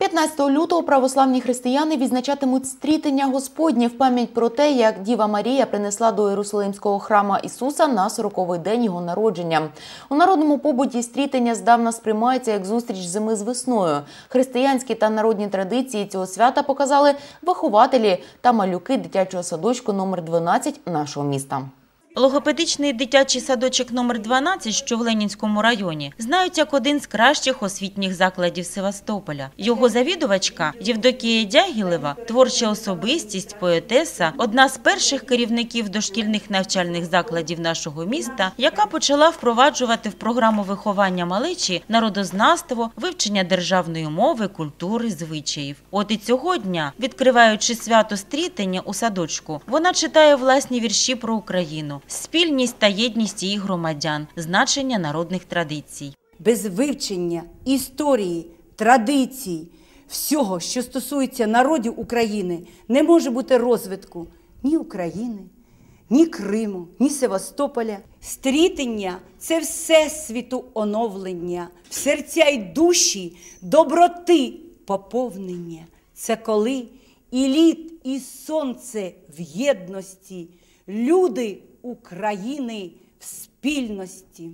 15 лютого православні християни відзначатимуть стрітення Господнє в пам'ять про те, як Діва Марія принесла до Єрусалимського храма Ісуса на 40-й день його народження. У народному побуті стрітення здавна сприймається як зустріч зими з весною. Християнські та народні традиції цього свята показали вихователі та малюки дитячого садочку номер 12 нашого міста. Логопедичний дитячий садочок номер 12, що в Ленінському районі, знають як один з кращих освітніх закладів Севастополя. Його завідувачка Євдокія Дягілева, творча особистість, поетеса, одна з перших керівників дошкільних навчальних закладів нашого міста, яка почала впроваджувати в програму виховання малечі народознавство, вивчення державної мови, культури, звичаїв. От і цього дня, відкриваючи свято стрітення у садочку, вона читає власні вірші про Україну спільність та єдність її громадян, значення народних традицій. без вивчення історії, традицій, всього, що стосується народів України, не може бути розвитку ні України, ні Криму, ні Севастополя. Стрітення це всесвіту оновлення, в серця й душі доброти поповнення. Це коли і лід, і сонце в єдності, люди України в спільності.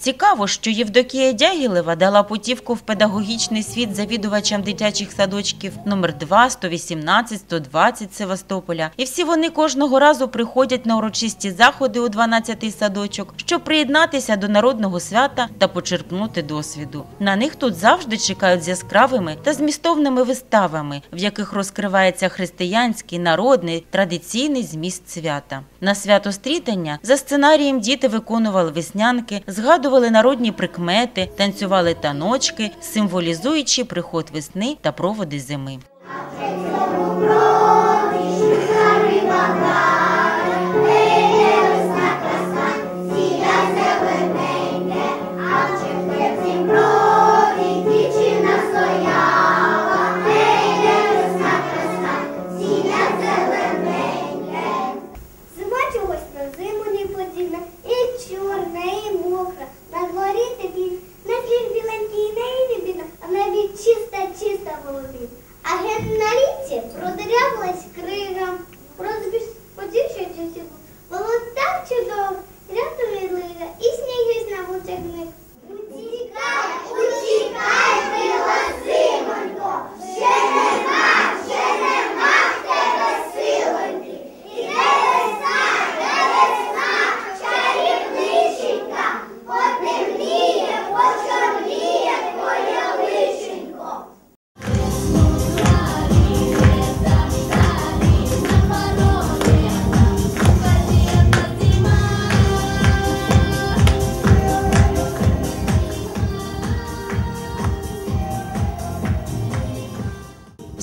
Цікаво, що Євдокія Дягілева дала путівку в педагогічний світ завідувачам дитячих садочків номер 2, 118, 120 Севастополя. І всі вони кожного разу приходять на урочисті заходи у 12-й садочок, щоб приєднатися до народного свята та почерпнути досвіду. На них тут завжди чекають з яскравими та змістовними виставами, в яких розкривається християнський, народний, традиційний зміст свята. На свято стрітання за сценарієм діти виконували веснянки, згадували народні прикмети, танцювали таночки, символізуючи приход весни та проводи зими. Продирявилась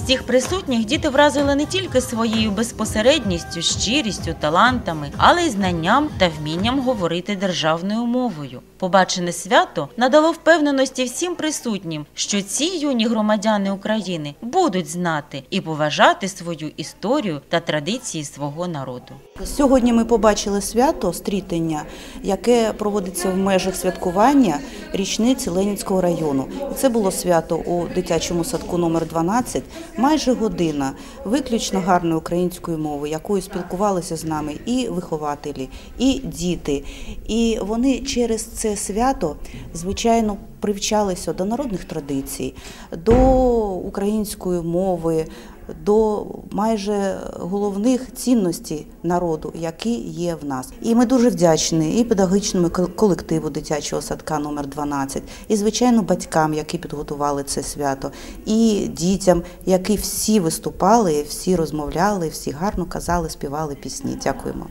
Всіх присутніх діти вразили не тільки своєю безпосередністю, щирістю, талантами, але й знанням та вмінням говорити державною мовою. Побачене свято надало впевненості всім присутнім, що ці юні громадяни України будуть знати і поважати свою історію та традиції свого народу. Сьогодні ми побачили свято стрітення, яке проводиться в межах святкування річниці Ленінського району. Це було свято у дитячому садку номер 12 майже година виключно гарної української мови, якою спілкувалися з нами і вихователі, і діти. І вони через це свято, звичайно, привчалися до народних традицій, до української мови. До майже головних цінностей народу, які є в нас, і ми дуже вдячні і педагогічному колективу дитячого садка номер 12, і звичайно батькам, які підготували це свято, і дітям, які всі виступали, всі розмовляли, всі гарно казали, співали пісні. Дякуємо.